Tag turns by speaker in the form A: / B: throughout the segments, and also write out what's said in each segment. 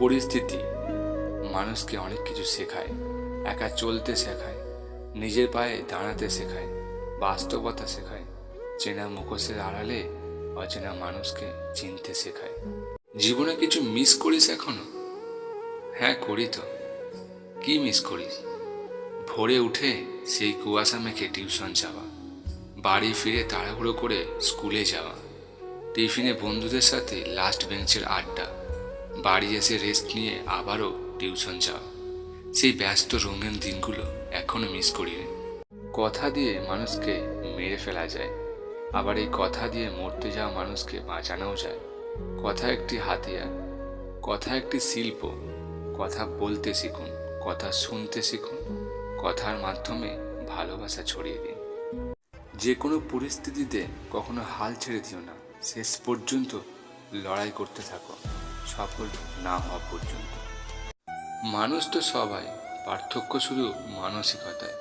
A: পরিস্থিতি। মানুষকে অনেক কিছু শেখায়। একা চলতে শেখায়। নিজের পায়ে দাঁড়াতে শেখায়। বাস্তবতা শেখায়। চেনা মুখোশের আড়ালে অচেনা মানুষকে চিনতে শেখায়। জীবনে কিছু মিস করিস এখনও? হ্যাঁ করি তো। কি মিস করিস? ভোরে উঠে সেই কুয়াশা মেখে টিউশন যাওয়া। বাড়ি ফিরে তাড়াহুড়ো করে স্কুলে যাওয়া। টিফিনে বন্ধুদের সাথে লাস্ট বেঞ্চের আড্ডা। বাড়ি এসে রেস্ট নিয়ে আবারও টিউশন যাওয়া সেই ব্যস্ত রঙিন দিনগুলো এখনও মিস করি কথা দিয়ে মানুষকে মেরে ফেলা যায়। আবার এই কথা দিয়ে মরতে যাওয়া মানুষকে বাঁচানোও যায়। কথা একটি হাতিয়ার, কথা একটি শিল্প, কথা বলতে শিখুন, কথা শুনতে শিখুন, কথার মাধ্যমে ভালোবাসা ছড়িয়ে দিন। যে কোনো পরিস্থিতিতে কখনো হাল ছেড়ে দিও না। শেষ পর্যন্ত লড়াই করতে থাকো। সফল না হওয়া পর্যন্ত। মানুষ তো সবাই, পার্থক্য শুধু মানসিকতায়।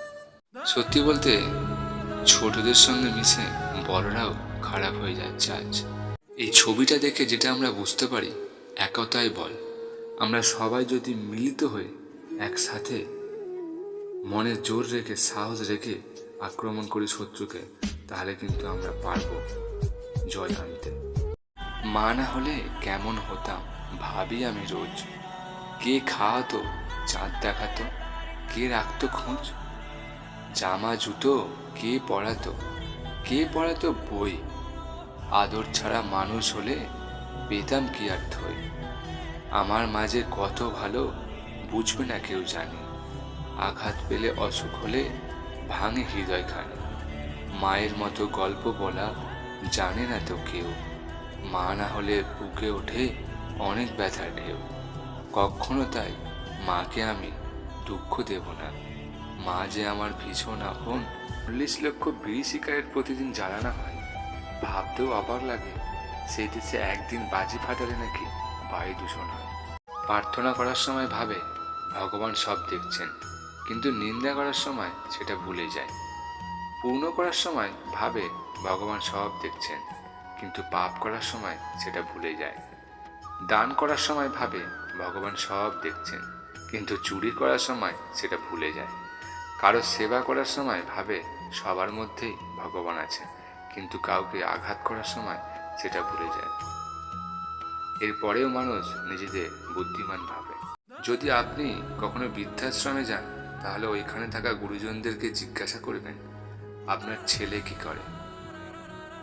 A: সত্যি বলতে, ছোটদের সঙ্গে মিশে বড়রাও খারাপ হয়ে যাচ্ছে আজ এই ছবিটা দেখে যেটা আমরা বুঝতে পারি, একতাই বল। আমরা সবাই যদি মিলিত হয়ে একসাথে মনে জোর রেখে, সাহস রেখে আক্রমণ করি শত্রুকে, তাহলে কিন্তু আমরা পারব জয় আনতে। মা না হলে কেমন হতাম, ভাবি আমি রোজ। কে খাওয়াতো, চাঁদ দেখাতো, কে রাখতো খোঁজ? জামা, জুতো, কে পড়াতো কে পড়াতো বই? আদর ছাড়া মানুষ হলে পেতাম কি আর থই আমার মাঝে কত ভালো, বুঝবে না কেউ জানে। আঘাত পেলে অসুখ হলে ভাঙে হৃদয়খানে। মায়ের মতো গল্প বলা জানে না তো কেউ। মা না হলে বুকে ওঠে অনেক ব্যথার ঢেউ। কখনো তাই মাকে আমি দুঃখ দেব না। মা যে আমার ভীষণ আপন, চল্লিশ লক্ষ বিড়ি সিগারেট প্রতিদিন জ্বালানো হয়। ভাবতেও অবাক লাগে সেই দেশে একদিন বাজি ফাটালে নাকি বায়ু দূষণ হয়। প্রার্থনা করার সময় ভাবে, ভগবান সব দেখছেন, কিন্তু নিন্দা করার সময় সেটা ভুলে যায়। পূর্ণ করার সময় ভাবে, ভগবান সব দেখছেন। কিন্তু পাপ করার সময় সেটা ভুলে যায়। দান করার সময় ভাবে, ভগবান সব দেখছেন, কিন্তু চুরি করার সময় সেটা ভুলে যায়। কারও সেবা করার সময় ভাবে, সবার মধ্যেই ভগবান আছে কিন্তু কাউকে আঘাত করার সময় সেটা ভুলে যায়। এরপরেও মানুষ নিজেদের বুদ্ধিমান ভাবে। যদি আপনি কখনো বৃদ্ধাশ্রমে যান, তাহলে ওইখানে থাকা গুরুজনদেরকে জিজ্ঞাসা করবেন, আপনার ছেলে কি করে?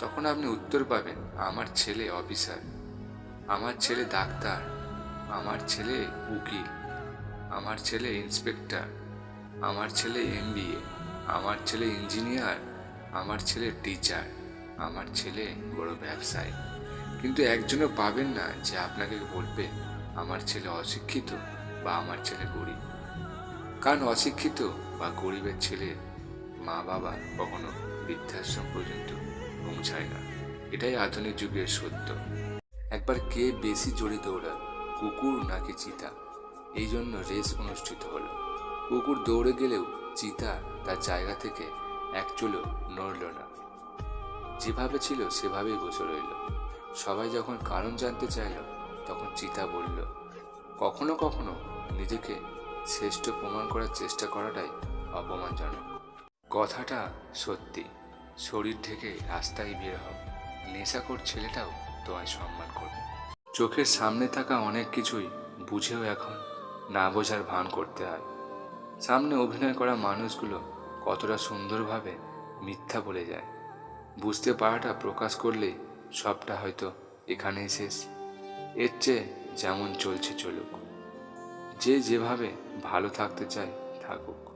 A: তখন আপনি উত্তর পাবেন, আমার ছেলে অফিসার, আমার ছেলে ডাক্তার, আমার ছেলে উকিল, আমার ছেলে ইন্সপেক্টর, আমার ছেলে এমবিএ, আমার ছেলে ইঞ্জিনিয়ার, আমার ছেলে টিচার, আমার ছেলে বড় ব্যবসায়ী। কিন্তু একজনও পাবেন না যে আপনাকে বলবে, আমার ছেলে অশিক্ষিত বা আমার ছেলে গরিব। কারণ অশিক্ষিত বা গরিবের ছেলে মা বাবা কখনো বৃদ্ধাশ্রম পর্যন্ত পৌঁছায় না এটাই আধুনিক যুগের সত্য। একবার কে বেশি জড়ি দৌড়ায়, কুকুর নাকি চিতা? এই জন্য রেস অনুষ্ঠিত হলো। কুকুর দৌড়ে গেলেও চিতা তার জায়গা থেকে এক চুলো নড়ল না। যেভাবে ছিল সেভাবেই বসে রইল। সবাই যখন কারণ জানতে চাইল, তখন চিতা বলল, কখনো কখনো নিজেকে শ্রেষ্ঠ প্রমাণ করার চেষ্টা করাটাই অপমানজনক। কথাটা সত্যি। শরীর ঢেকে রাস্তায় বের হও। নেশাখোর ছেলেটাও তোমায় সম্মান করবে। চোখের সামনে থাকা অনেক কিছুই বুঝেও এখন না বোঝার ভান করতে হয়। সামনে অভিনয় করা মানুষগুলো কতটা সুন্দরভাবে মিথ্যা বলে যায়। বুঝতে পারাটা প্রকাশ করলে সবটা হয়তো এখানেই শেষ। এর চেয়ে যেমন চলছে চলুক। যে যেভাবে ভালো থাকতে চায় থাকুক।